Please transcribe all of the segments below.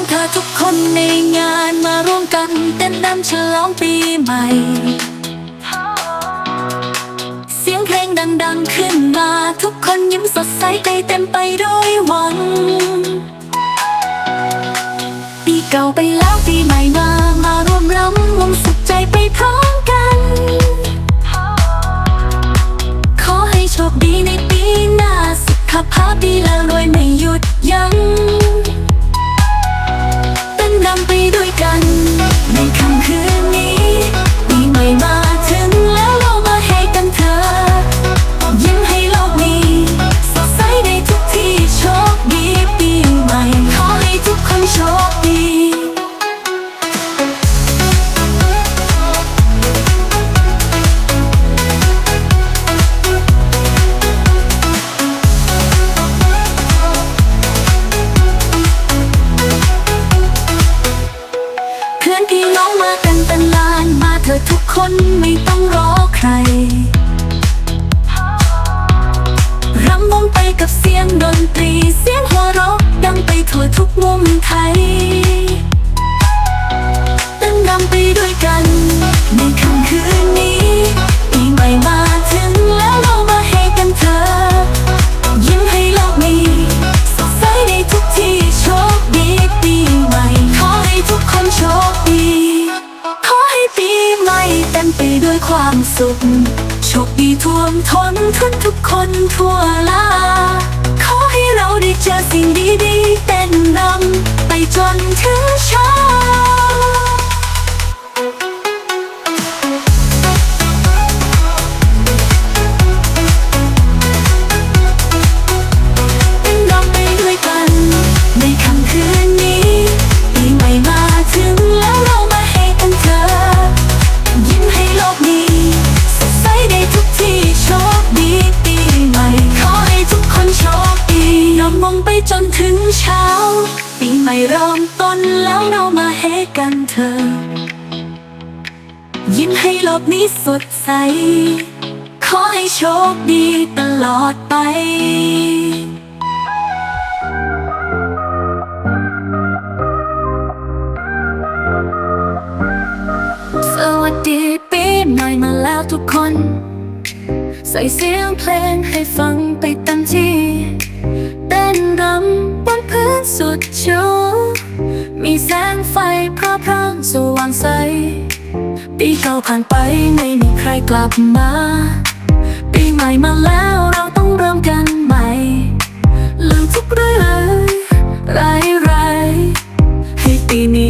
งเธอทุกคนในงานมาร่วมกันเต้นรำฉลองปีใหม่ เสียงเพลงดังๆขึ้นมา ทุกคนยิ้มสดใสใจเต็มไปด้วยหวัง ปีเก่าไปแล้วปีใหม่มามาร่วมรำวงสุขใจไปพร้อมกัน ขอให้โชคดีในปีหน้าสุขภาพดีและรวยไม่หยุดยัง้ง สดใส ขอให้โชคดีตลอดไปสวัสดีปีใหม่มาแล้วทุกคน ใส่เสียงเพลงให้ฟังไปต็มที่เต้นรำบนพื้นสุดชูมีแสงไฟพระพรังสว่างใส ปีเก่าผ่านไปไม่มีใครกลับมา ปีใหม่มาแล้วเราต้องเริ่มกันใหม่ลืมทุกเรื่องร้ายร้ายๆให้ปีนี้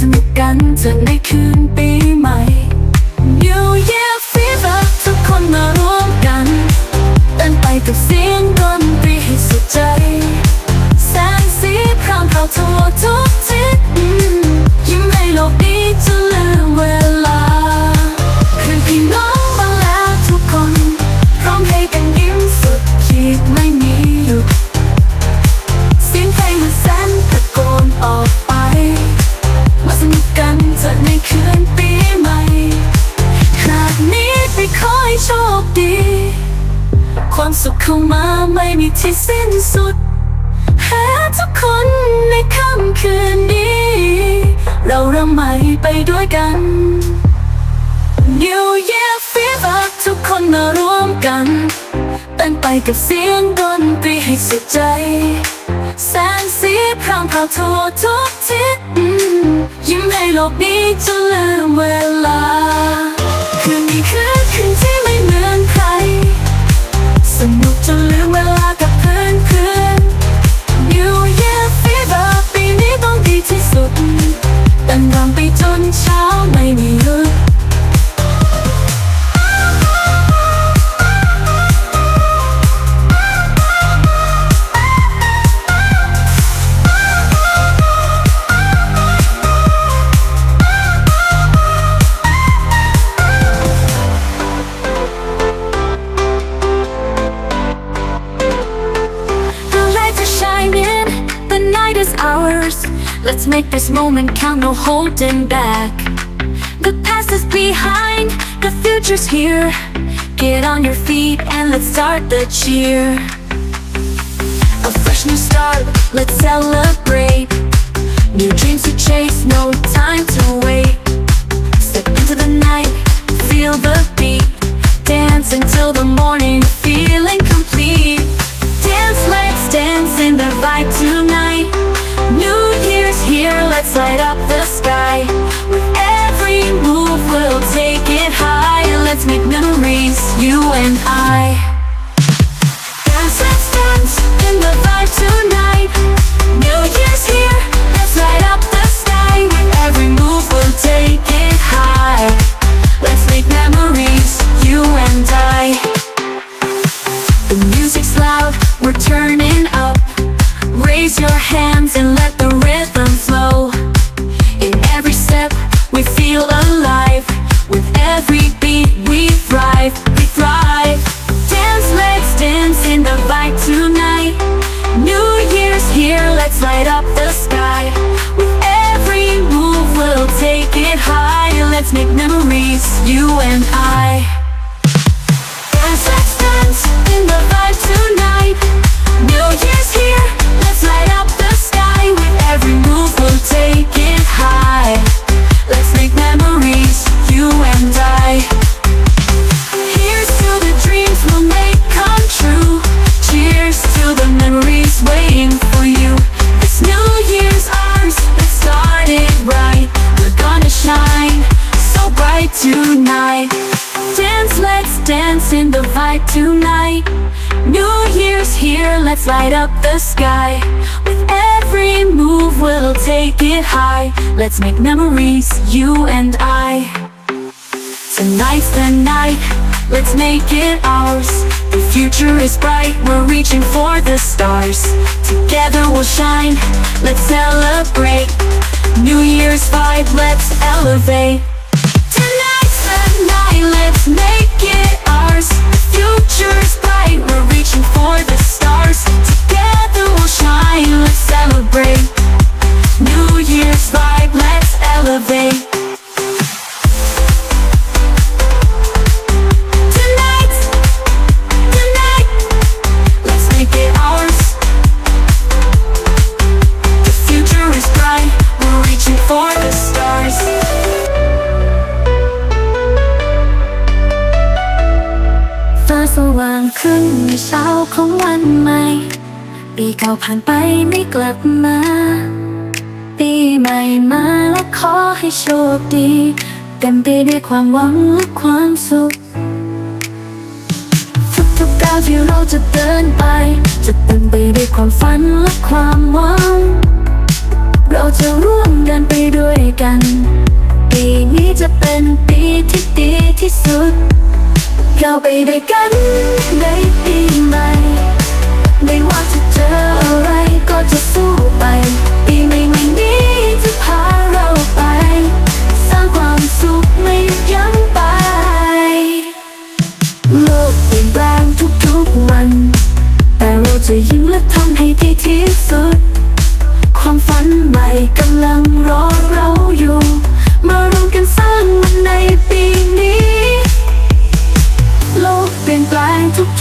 สนุกกันเถอะในคืนปีใหม่ New Year Fever ทุกคนมาร่วมกันเต้นไปกับเสียงดนตรีให้สุดใจ แสงสีพรางพราวทั่วทุกทิศยิ้มให้โลกนี้จะลืม เข้ามาไม่มีที่สิ้นสุดหาทุกคนในค่ำคืนนี้ เราเริ่มใหม่ไปด้วยกัน New Year Fever ทุกคนมาร่วมกันเต้นไปกับเสียงดนตรีให้สุดใจ แสงสีพรางพราวทั่วทุกทิศยิ้มให้โลกนี้จะลืมเวลา คืนนี้คือคืนที่ จนเช้าไม่มี Let's make this moment count, no holding back. The past is behind, the future's here. Get on your feet and let's start the cheer. A fresh new start, let's celebrate. New dreams to chase, no time to wait. Step into the night, feel the beat. Dance until the morning, feeling complete. Dance, let's dance in the vibe Year's let's light up the sky. With every move, we'll take it high. Let's make memories, you and I. Dance, let's dance in the vibe tonight. You and I. tonight. Dance, let's dance in the vibe tonight. New Year's here, let's light up the sky. With every move, we'll take it high. Let's make memories, you and I. Tonight's the night, let's make it ours. The future is bright, we're reaching for the stars. Together we'll shine, let's celebrate. New Year's vibe, let's elevate. Make it ours. Future's bright, we're reaching for the stars. Together we'll shine, let's celebrate. New Year's let's elevate. ว่างขึ้นในเช้าของวันใหม่ ปีเก่าผ่านไปไม่กลับมา ปีใหม่มาและขอให้โชคดี เต็มไปด้วยความหวังและความสุข ทุกๆก้าวที่เราจะเดินไป จะเต็มไปด้วยความฝันและความหวัง เราจะร่วมเดินไปด้วยกัน ปีนี้จะเป็นปีที่ดีที่สุด เราไปด้วยกันในปีใหม่ไม่ว่าจะเจออะไรก็จะสู้ไป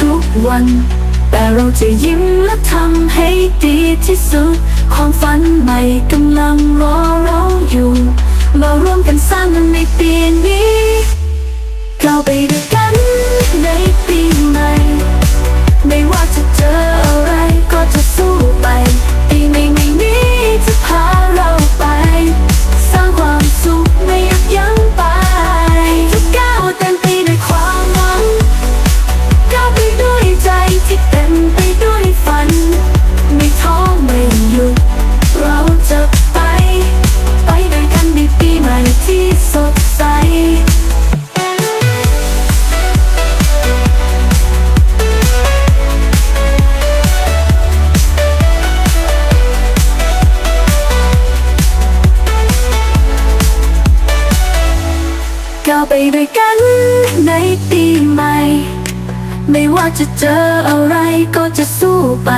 ทุกๆวัน แต่เราจะยิ้มและทำให้ดีที่สุด ความฝันใหม่กำลังรอเราอยู่ มาร่วมกันสร้างมันในปีนี้เราไปด้วยกันในปีใหม่ ไม่ว่าจะเจออะไรก็จะสู้ไป ปีใหม่ๆนี้จะพาเรา ก้าวไปด้วยกันในปีใหม่ ไม่ว่าจะเจออะไรก็จะสู้ไป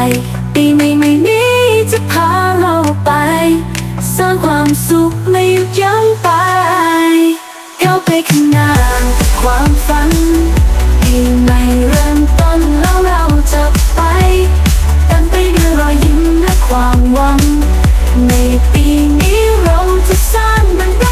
ปีใหม่ๆนี้จะพาเราไป สร้างความสุขไม่หยุดยั้งไปเข้าไปข้างหน้าความฝันปีใหม่เริ่มต้นแล้วเราจะไปเต็มไปด้วยรอยยิ้มและความหวัง ในปีนี้เราจะสร้างมัน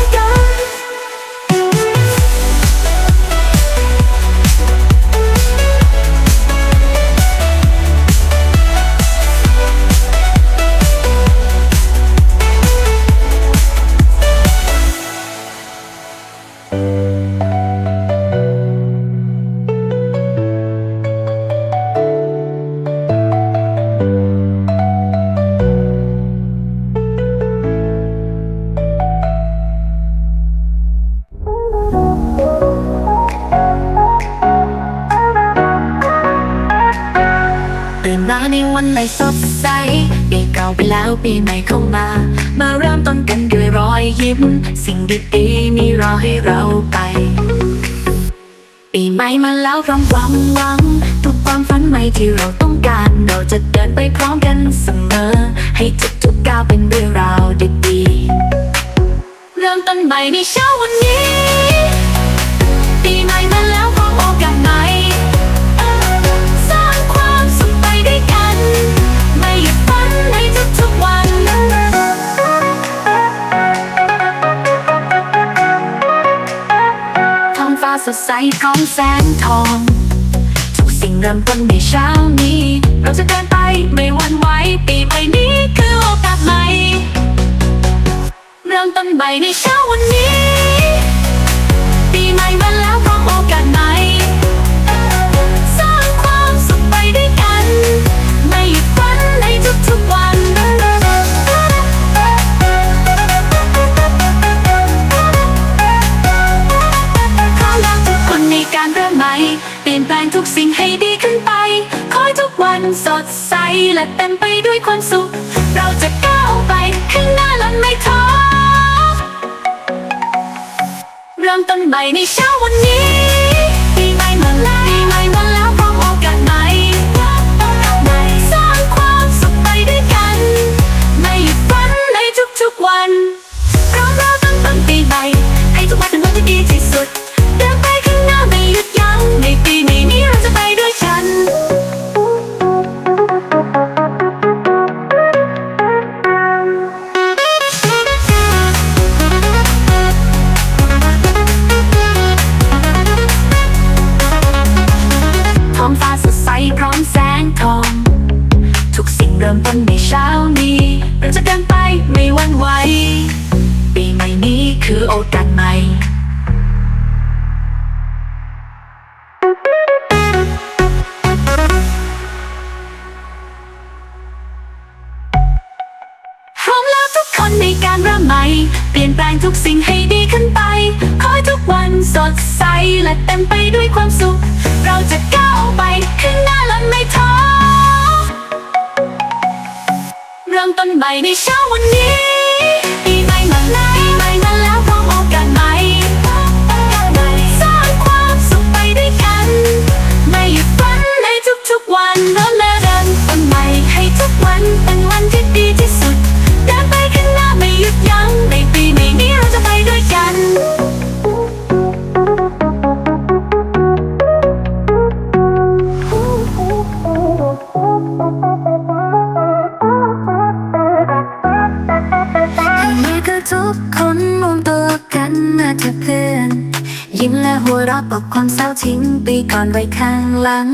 นใหม่สดใสปีเก่าไปแล้วปีใหม่เข้ามา มาเริ่มต้นกันด้วยรอยยิ้ม สิ่งดีๆมีรอให้เราไป ปีใหม่มาแล้วพร้อมความหวัง ทุกความฝันใหม่ที่เราต้องการ เราจะเดินไปพร้อมกันเสมอ ให้ทุกทุกๆก้าวเป็นเรื่องราวดีๆเริ่มต้นใหม่ในเช้าวันนี้ สดใสของแสงทอง ทุกสิ่งเริ่มต้นในเช้านี้ เราจะเดินไปไม่หวั่นไหวปีใหม่นี้คือโอกาสใหม่เริ่มต้นใหม่ในเช้า และเต็มไปด้วยความสุข เราจะก้าวไปข้างหน้าและไม่ท้อเริ่มต้นใหม่ในเช้าวันนี้ ทิ้งปีก่อนไว้ข้างหลัง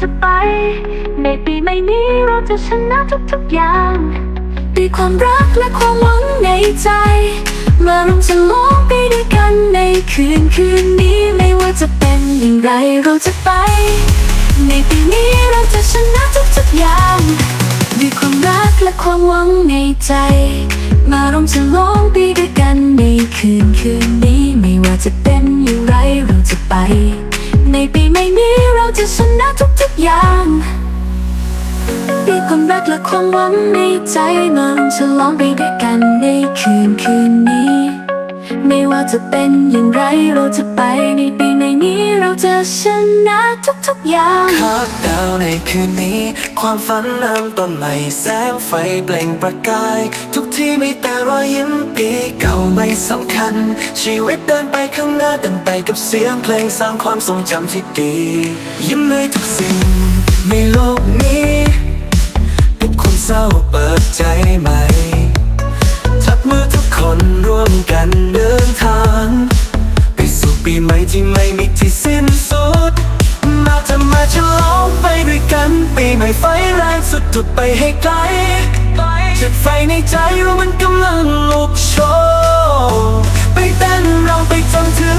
จะไป ในปีใหม่นี้เราจะชนะทุกๆอย่างด้วยความรักและความหวังในใจ มาร่วมฉลองไปด้วยกันในคืนคืนนี้ไม่ว่าจะเป็นอย่างไรเราจะไป ในปีนี้เราจะชนะทุกๆอย่างด้วยความรักและความหวังในใจ มาร่วมฉลองไปด้วยกันในคืนคืนนี้ไม่ว่าจะเป็นอย่างไรเราจะไป ในปีใหม่นี้เราจะชนะทุก รักและความหวังในใจมาร่วมฉลองไปด้วยกันในคืนคืนนี้ ไม่ว่าจะเป็นอย่างไรเราจะไปในปีใหม่นี้เราจะชนะทุกๆอย่างคาดดาวในคืนนี้ ความฝันเริ่มต้นใหม่แสงไฟเปล่งประกาย ทุกที่มีแต่รอยยิ้มปีเก่าไม่สำคัญ ชีวิตเดินไปข้างหน้าเดินไปกับเสียงเพลงสร้างความทรงจำที่ดี ยิ้มเลยทุกสิ่งในโลกนี้ เศร้าเปิดใจใหม่จับมือทุกคนร่วมกันเดินทาง ไปสู่ปีใหม่ที่ไม่มีที่สิ้นสุด มาจะมาฉลองไปด้วยกัน ปีใหม่ไฟแรงสุดจุดไปให้ไกลจุดไฟในใจเรามันกำลังลุกโชนไปเต้นเราไปจนถึง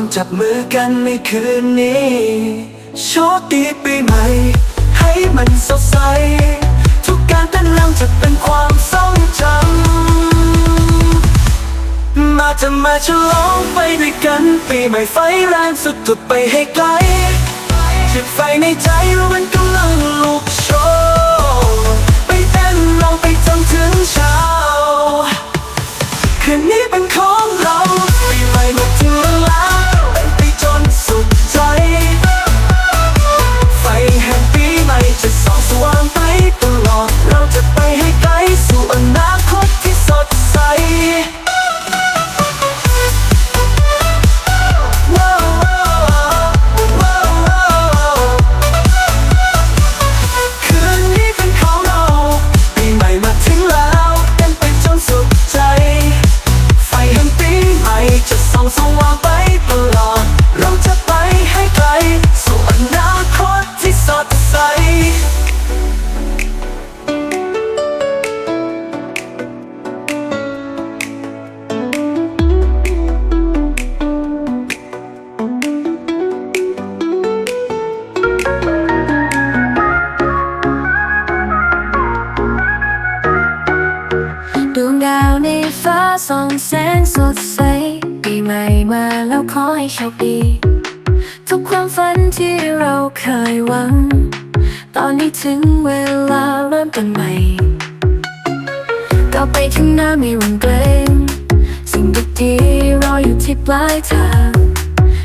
มจับมือกันในคืนนี้ โชคดีปีใหม่ ให้มันสดใส ทุกการเต้นรำจะเป็นความทรงจำมาจะมาฉลองไปด้วยกัน ปีใหม่ไฟแรงสุดทุดไปให้ไกลจุดไฟในใจเรามันกำลังลุกโชนไปเต้นเราไปจนถึงเช้า มีวันเกรงสิ่งดีๆรออยู่ที่ปลายทาง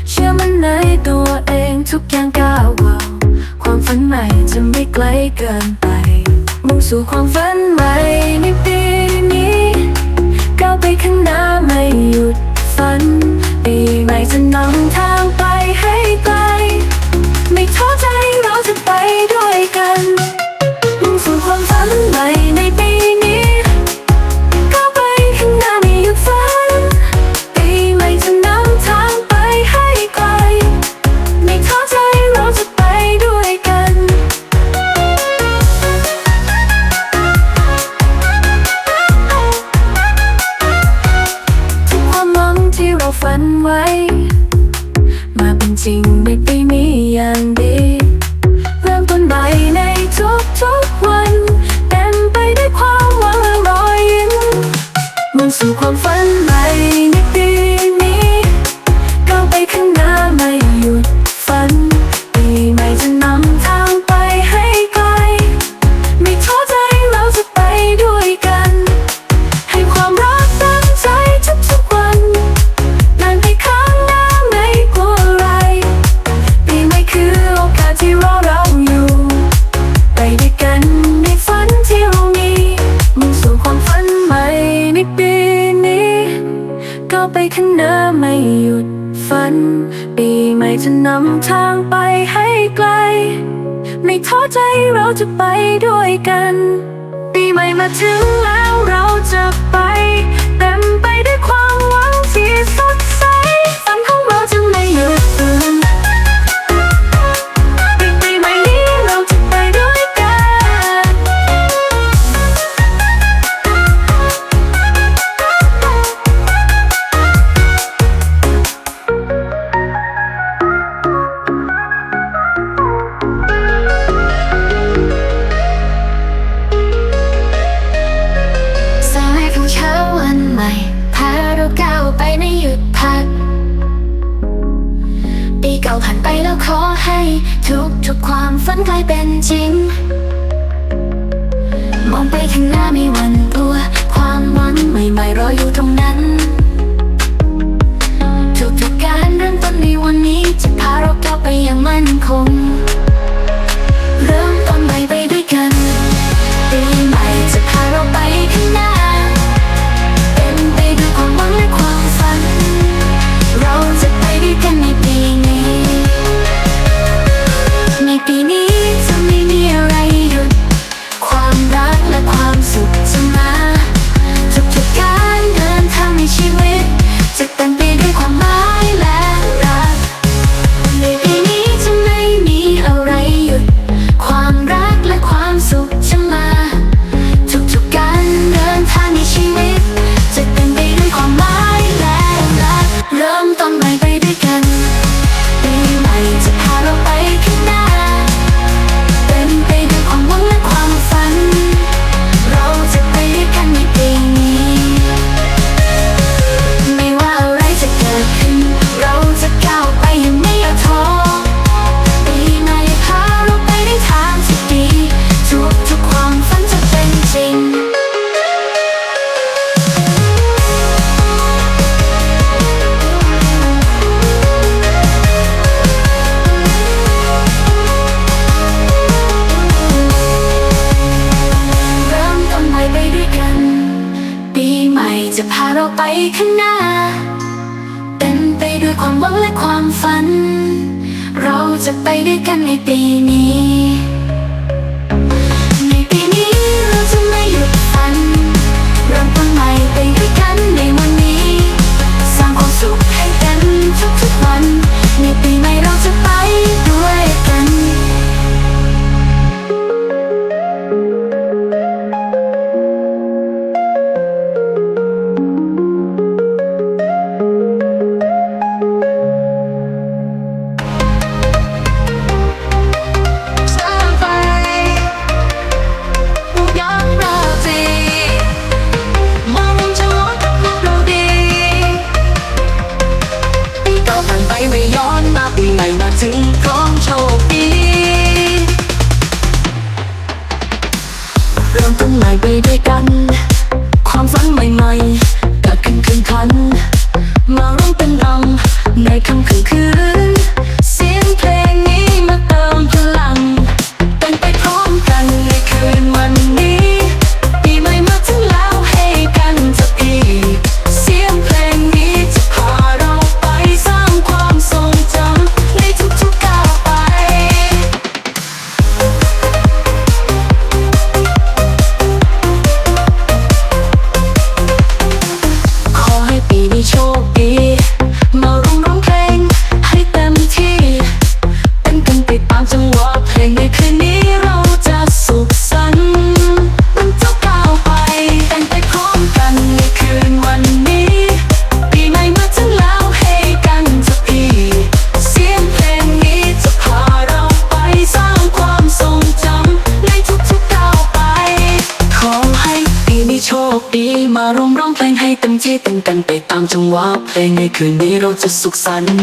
เชื่อมันในตัวเองทุกอย่างก้าวเบความฝันใหม่จะไม่ไกลเกินไปมุ่งสู่ความฝันใหม่ในปีนี้ก้าวไปข้างหน้าไม่หยุดฝันปีใหม่จะนำทาง ข้างหน้า เป็นไปด้วยความหวังและความฝัน เราจะไปด้วยกันในปีนี้ในวันนี้สร้างความสุขให้กันทุกๆวันในปี คืนนี้เราจะสุขสันต์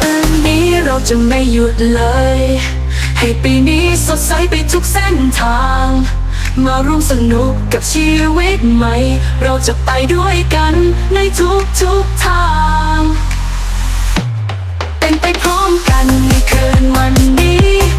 คืนนี้เราจะไม่หยุดเลย ให้ปีนี้สดใสไปทุกเส้นทาง มาร่วมสนุกกับชีวิตใหม่ เราจะไปด้วยกันในทุกทุกทางเป็นไปพร้อมกันในคืนวันนี้